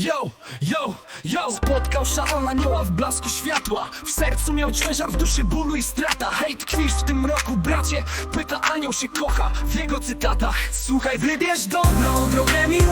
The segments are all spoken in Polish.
Yo, yo, yo! Spotkał szatan anioła w blasku światła. W sercu miał ciężar, w duszy bólu i strata. Hej, tkwisz w tym roku, bracie. Pyta anioł się kocha w jego cytatach. Słuchaj, wybierz dobrą drogę miłości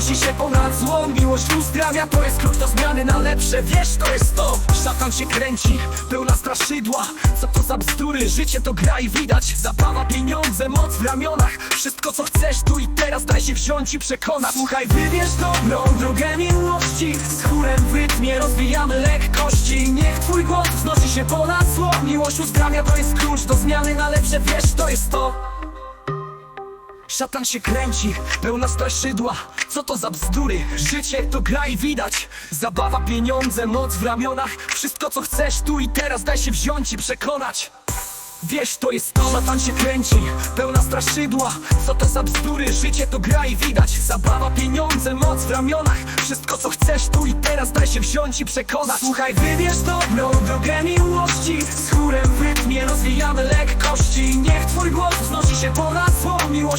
wznosi się ponad zło. Miłość uzdrawia, to jest klucz do zmiany. Na lepsze Wiesz, to jest to. Szatan się kręci, pełna straszydła. Co to za bzdury, życie to gra i widać. Zabawa, pieniądze, moc w ramionach. Wszystko co chcesz tu i teraz daj się wziąć i przekonać Słuchaj, wybierz dobrą drogę miłości. Z chórem w rytmie rozwijamy lekkości. Niech twój głos wznosi się ponad zło. Miłość uzdrawia, to jest klucz do zmiany. Na lepsze Wiesz, to jest to Szatan się kręci, pełna straszydła. Co to za bzdury? Życie to gra i widać. Zabawa, pieniądze, moc w ramionach. Wszystko co chcesz tu i teraz daj się wziąć i przekonać. Wiesz, to jest to, szatan się kręci Pełna straszydła. Co to za bzdury? Życie to gra i widać. Zabawa, pieniądze, moc w ramionach. Wszystko co chcesz tu i teraz daj się wziąć i przekonać. Słuchaj, wybierz dobrą drogę miłości. Z chórem w rytmie rozwijamy lekkości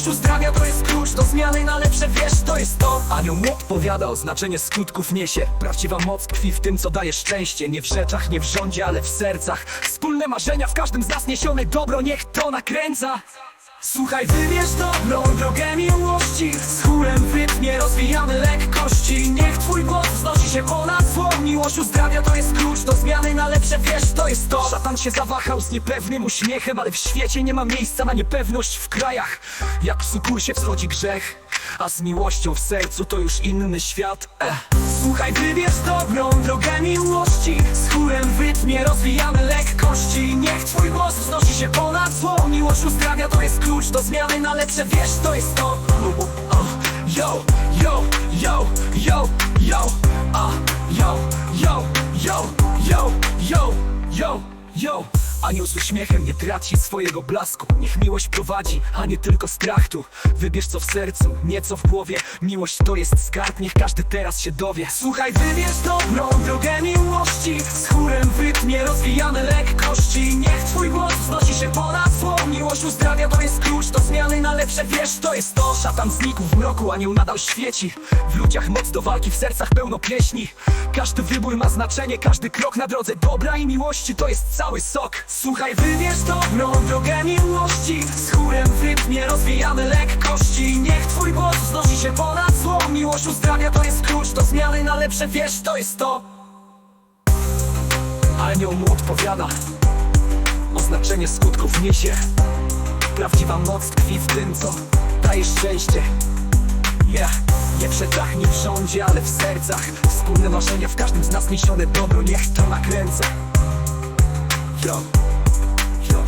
Miłość uzdrawia, to jest klucz do zmiany na lepsze Wiesz, to jest to. Anioł mu odpowiada, oznaczenie skutków niesie. Prawdziwa moc tkwi w tym, co daje szczęście. Nie w rzeczach, nie w rządzie, ale w sercach. Wspólne marzenia w każdym z nas niesione dobro Niech to nakręca. Słuchaj, wybierz dobrą drogę miłości. Z chórem w rytmie rozwijamy lekkości. Niech twój głos wznosi się ponad Miłość uzdrawia, to jest klucz do zmiany na lepsze Wiesz, to jest to. Szatan się zawahał z niepewnym uśmiechem Ale w świecie nie ma miejsca na niepewność w krajach. Jak w sukursie wschodzi grzech A z miłością w sercu to już inny świat eh. Słuchaj, wybierz dobrą drogę miłości. Z chórem w rytmie rozwijamy lekkości. Niech twój głos wznosi się ponad zło. Miłość uzdrawia, to jest klucz do zmiany na lepsze Wiesz, to jest to. Yo, yo, yo, yo, yo A, yo, yo, yo, yo, yo, yo, yo. Anioł z uśmiechem nie traci swojego blasku. Niech miłość prowadzi, a nie tylko strach tu Wybierz co w sercu, nie co w głowie. Miłość to jest skarb, niech każdy teraz się dowie. Słuchaj, wybierz dobrą drogę miłości. Z chórem w rytmie rozwijamy lekkości. Niech twój głos wznosi się ponad Miłość uzdrawia, to jest klucz do zmiany na lepsze Wiesz, to jest to. Szatan znikł w mroku, anioł nadal świeci. W ludziach moc do walki, w sercach pełno pieśni. Każdy wybór ma znaczenie, każdy krok na drodze dobra i miłości To jest cały sok. Słuchaj, wybierz dobrą drogę miłości. Z chórem w rytmie rozwijamy lekkości. Niech twój głos wznosi się ponad zło. Miłość uzdrawia, to jest klucz do zmiany na lepsze Wiesz, to jest to. Anioł mu odpowiada Oznaczenie skutków niesie. Prawdziwa moc tkwi w tym, co daje szczęście. Yeah. Nie nie w rządzie, ale w sercach. Wspólne marzenia w każdym z nas niesione dobro Niech to nakręca Yo, yo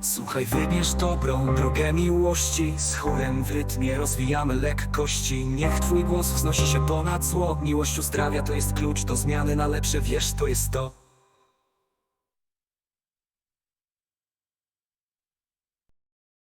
Słuchaj, wybierz dobrą drogę miłości. Z chórem w rytmie rozwijamy lekkości. Niech twój głos wznosi się ponad zło. Miłość uzdrawia, to jest klucz do zmiany. Na lepsze Wiesz, to jest to